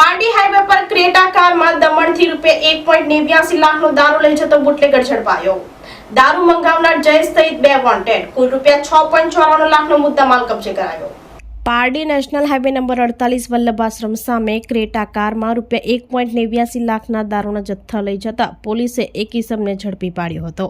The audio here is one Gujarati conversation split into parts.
પારડી હાઈવે પર ક્રેટા કારમાં દમણથી રૂપિયા એક પોઈન્ટ નેવ્યાસી લાખનો દારૂ લઈ જતો બુટલેગર ઝડપાયો. દારૂ મંગાવનાર જયેશ સહિત બે વોન્ટેડ કુલ રૂપિયા છ પોઈન્ટ ચોરાણું લાખનો મુદ્દામાલ કબજે કરાયો. પારડી નેશનલ હાઈવે નંબર અડતાલીસ વલ્લભાશ્રમ સામે ક્રેટા કારમાં રૂપિયા એક પોઈન્ટ નેવ્યાસી લાખના દારૂના જથ્થા લઈ જતા પોલીસે એક ઇસમને ઝડપી પાડ્યો હતો.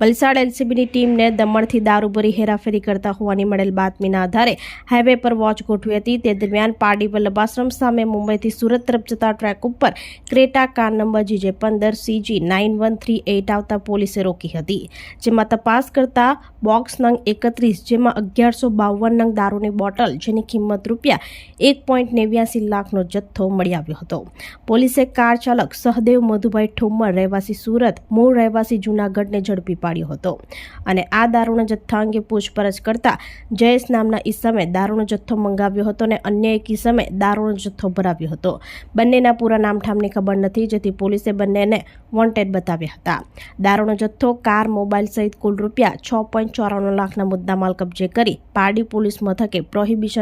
વલસાડ એલસીબીની ટીમને દમણથી દારૂ ભરી હેરાફેરી કરતા હોવાની મળેલ બાતમીના આધારે હાઈવે પર વોચ ગોઠવી હતી. તે દરમિયાન પારડી વલ્લભાશ્રમ સામે મુંબઈથી સુરત તરફ જતા ટ્રેક ઉપર ક્રેટા કાર નંબર જીજે પંદર CG nine one three eight આવતા પોલીસે રોકી હતી. જેમાં તપાસ કરતા બોક્સ નંગ એકત્રીસ, જેમાં અગિયારસો બાવન નંગ દારૂની બોટલ જેની કિંમત રૂપિયા એક પોઈન્ટ નેવ્યાસી લાખનો જથ્થો મળી આવ્યો હતો. પોલીસે કાર ચાલક સહદેવ મધુભાઈ ઠુમ્મર રહેવાસી સુરત, મૂળ રહેવાસી જૂનાગઢને ઝડપી પાડ્યો હતો અને આ દારૂના જથ્થા અંગે પૂછપરછ કરતા જયેશ નામના ઈસમે દારૂનો જથ્થો મંગાવ્યો હતો અને અન્ય એક ઈસમે દારૂનો જથ્થો ભરાવ્યો હતો. બંનેના પૂરા નામઠામની ખબર નથી, જેથી પોલીસે બંનેને વોન્ટેડ બતાવ્યા હતા. દારૂનો જથ્થો, કાર, મોબાઈલ સહિત કુલ રૂપિયા છ પોઈન્ટ ચોરાણું લાખના મુદ્દામાલ કબજે કરી પારડી પોલીસ મથકે પ્રોહિબિશન